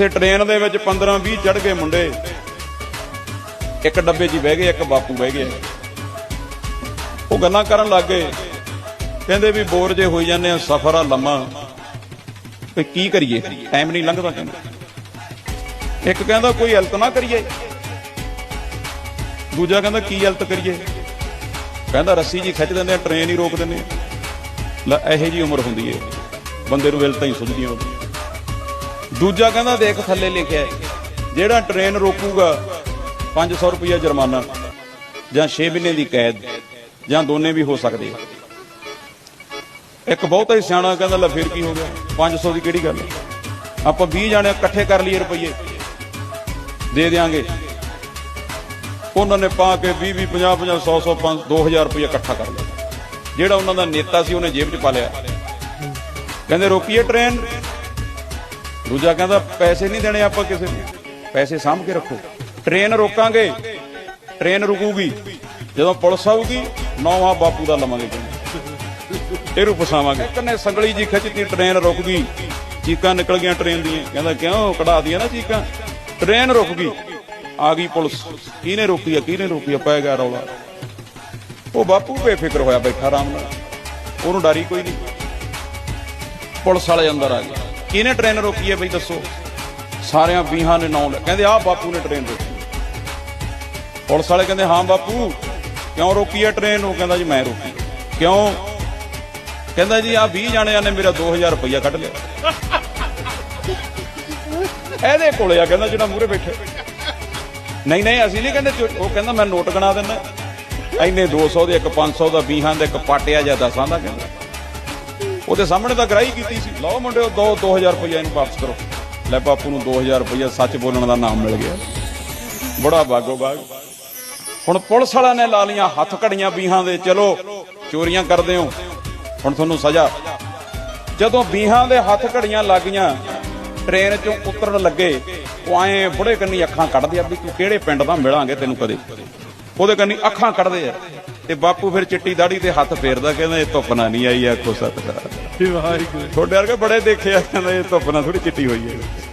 ਕਿਸੇ ਟ੍ਰੇਨ ਦੇ ਵਿੱਚ 15 20 ਚੜ ਗਏ ਮੁੰਡੇ। ਇੱਕ ਡੱਬੇ 'ਚ ਬਹਿ ਗਏ, ਇੱਕ ਬਾਪੂ ਬਹਿ ਗਿਆ ਉਹ ਗੱਲਾਂ ਕਰਨ ਲੱਗ ਗਏ। ਕਹਿੰਦੇ ਵੀ ਬੋਰ ਜੇ ਹੋਈ ਜਾਂਦੇ ਆ, ਸਫ਼ਰ ਆ ਲੰਮਾ। ਤੇ ਕੀ ਕਰੀਏ? ਟਾਈਮ ਨਹੀਂ ਲੰਘਦਾ ਕਹਿੰਦੇ ਇੱਕ ਕਹਿੰਦਾ ਕੋਈ ਹਲਤ ਨਾ ਕਰੀਏ। ਦੂਜਾ ਕਹਿੰਦਾ ਕੀ ਹਲਤ ਕਰੀਏ? ਕਹਿੰਦਾ ਰੱਸੀ ਜੀ ਖਿੱਚ ਦਿੰਦੇ ਆ ਟ੍ਰੇਨ ਹੀ ਰੋਕ ਦਿੰਦੇ ਆ। ਲੈ, ਇਹੋ ਜੀ ਉਮਰ ਹੁੰਦੀ ਏ। ਬੰਦੇ ਨੂੰ ਵਿਲਤਾਂ ਹੀ ਸੁਝਦੀਆਂ ਹੁੰਦੀਆਂ। ਦੂਜਾ ਕਹਿੰਦਾ ਦੇਖ ਥੱਲੇ ਲਿਖਿਆ ਜਿਹੜਾ ਟ੍ਰੇਨ ਰੋਕੂਗਾ 500 ਰੁਪਇਆ ਜੁਰਮਾਨਾ ਜਾਂ 6 ਮਹੀਨੇ ਦੀ ਕੈਦ ਜਾਂ ਦੋਨੇ ਵੀ ਹੋ ਸਕਦੇ ਇੱਕ ਬਹੁਤਾ ਹੀ ਸਿਆਣਾ ਕਹਿੰਦਾ ਲੈ ਫਿਰ ਕੀ ਹੋ ਗਿਆ? 500 ਦੀ ਕਿਹੜੀ ਗੱਲ ਆਪਾਂ 20 ਜਾਣੇ ਇਕੱਠੇ ਕਰ ਲਈਏ ਰੁਪਈਏ, ਦੇ ਦੇਾਂਗੇ ਉਹਨਾਂ ਨੇ ਪਾ ਕੇ 20 20 50 50 100 100 5 2000 ਰੁਪਏ ਇਕੱਠਾ ਕਰ ਲਿਆ। ਜਿਹੜਾ ਉਹਨਾਂ ਦਾ ਨੇਤਾ ਸੀ ਉਹਨੇ ਜੇਬ 'ਚ ਪਾ ਲਿਆ। ਕਹਿੰਦੇ ਰੋਕੀਏ ਟ੍ਰੇਨ? ਦੂਜਾ ਕਹਿੰਦਾ, ਪੈਸੇ ਨਹੀਂ ਦੇਣੇ ਆਪਾਂ ਕਿਸੇ ਨੂੰ। ਪੈਸੇ ਸਾਂਭ ਕੇ ਰੱਖੋ। ਟ੍ਰੇਨ ਰੋਕਾਂਗੇ। ਟ੍ਰੇਨ ਰੁਕੂਗੀ। ਜਦੋਂ ਪੁਲਿਸ ਆਊਗੀ, ਨੌਵਾਂ ਬਾਪੂ ਦਾ ਲਵਾਂਗੇ ਕਹਿੰਦੇ ਇਹਨੂੰ ਫਸਾਵਾਂਗੇ ਇੱਕ ਸੰਗਲੀ ਜੀ ਖਿੱਚਤੀ, ਟ੍ਰੇਨ ਰੁਕ ਗਈ ਚੀਕਾਂ ਨਿਕਲ ਗਈਆਂ ਟ੍ਰੇਨ ਦੀਆਂ। ਕਹਿੰਦਾ, ਕਿਉਂ ਕਢਾ ਦੀਆਂ ਨਾ ਚੀਕਾਂ? ਟ੍ਰੇਨ ਰੁਕ ਗਈ ਆ ਗਈ ਪੁਲਿਸ। ਕਿਹਨੇ ਰੋਕੀ ਆ, ਕਿਹਨੇ ਰੋਕੀ ਆ? ਪੈ ਗਿਆ ਰੌਲਾ। ਉਹ ਬਾਪੂ ਬੇਫਿਕਰ ਹੋਇਆ ਬੈਠਾ ਆਰਾਮ ਨਾਲ। ਉਹਨੂੰ ਡਰੀ ਕੋਈ ਨਹੀਂ। ਪੁਲਿਸ ਵਾਲੇ ਅੰਦਰ ਆ ਗਏ। ਕਿਹਨੇ ਟ੍ਰੇਨ ਰੋਕੀ ਹੈ ਬਈ ਦੱਸੋ? ਸਾਰਿਆਂ ਵੀਹਾਂ ਨੇ ਨਾਂ ਲਿਆ ਕਹਿੰਦੇ ਆਹ ਬਾਪੂ ਨੇ ਟ੍ਰੇਨ ਰੋਕੀ। ਪੁਲਿਸ ਵਾਲੇ ਕਹਿੰਦੇ, ਹਾਂ ਬਾਪੂ, ਕਿਉਂ ਰੋਕੀ ਹੈ ਟ੍ਰੇਨ ਉਹ ਕਹਿੰਦਾ ਜੀ, ਮੈਂ ਰੋਕੀ ਕਿਉਂ? ਕਹਿੰਦਾ ਜੀ ਆ 20 ਜਾਣਿਆਂ ਨੇ ਮੇਰਾ 2000 ਰੁਪਇਆ ਕੱਢ ਲਿਆ। ਇਹਦੇ ਕੋਲੇ ਆ, ਕਹਿੰਦਾ ਜਿਹੜਾ ਮੂਹਰੇ ਬੈਠੇ। ਨਹੀਂ ਨਹੀਂ, ਅਸੀਂ ਨਹੀਂ ਕਹਿੰਦੇ ਉਹ ਕਹਿੰਦਾ, ਮੈਂ ਨੋਟ ਗਣਾ ਦਿੰਦਾ। ਇੰਨੇ 200 ਦੇ, ਇੱਕ 500 ਦਾ 20 ਦਾ, ਇੱਕ ਪਾਟਿਆ ਜਾਂ 10 ਦਾ, ਕਹਿੰਦਾ। ਉਹਦੇ ਸਾਹਮਣੇ ਤਾਂ ਗ੍ਰਾਈ ਕੀਤੀ ਸੀ। ਲਓ ਮੁੰਡਿਓ, ਦੋ 2000 ਰੁਪਇਆ ਇਹਨੂੰ ਵਾਪਸ ਕਰੋ। ਲੈ ਬਾਪੂ ਨੂੰ 2000 ਰੁਪਇਆ ਸੱਚ ਬੋਲਣ ਦਾ ਨਾਮ ਮਿਲ ਗਿਆ। ਬੜਾ ਬਾਗੋ ਬਾਗ। ਹੁਣ ਪੁਲਿਸ ਵਾਲਿਆਂ ਨੇ ਲਾ ਲੀਆਂ ਹੱਥ ਘੜੀਆਂ ਬੀਹਾਂ ਦੇ। ਚਲੋ, ਚੋਰੀਆਂ ਕਰਦੇ ਹੋ। ਹੁਣ ਤੁਹਾਨੂੰ ਸਜ਼ਾ। ਜਦੋਂ ਬੀਹਾਂ ਦੇ ਹੱਥ ਘੜੀਆਂ ਲੱਗ ਗਈਆਂ, ਟ੍ਰੇਨ ਚੋਂ ਉਤਰਨ ਲੱਗੇ, ਉਹ ਐਂ ਬੁੜੇ ਕੰਨੀ ਅੱਖਾਂ ਕੱਢਦੇ ਆ ਵੀ ਤੂੰ ਕਿਹੜੇ ਪਿੰਡ ਦਾ ਮਿਲਾਂਗੇ ਤੈਨੂੰ ਕਦੇ। ਉਹਦੇ ਕੰਨੀ ਅੱਖਾਂ ਕੱਢਦੇ ਆ। ਤੇ ਬਾਪੂ ਫਿਰ ਚਿੱਟੀ ਦਾੜੀ ਤੇ ਹੱਥ ਫੇਰਦਾ ਕਹਿੰਦਾ ਇਹ ਧੁੱਪ ਨਾ ਨਹੀਂ ਆਈ ਆਖੋ ਸਤਿਕਾਰ। ਵਾਹਿਗੁਰੂ। ਤੁਹਾਡੇ ਵਰਗੇ ਬੜੇ ਦੇਖੇ ਆ ਕਹਿੰਦਾ ਇਹ ਧੁੱਪ ਨਾਲ ਥੋੜੀ ਚਿੱਟੀ ਹੋਈ ਹੈ।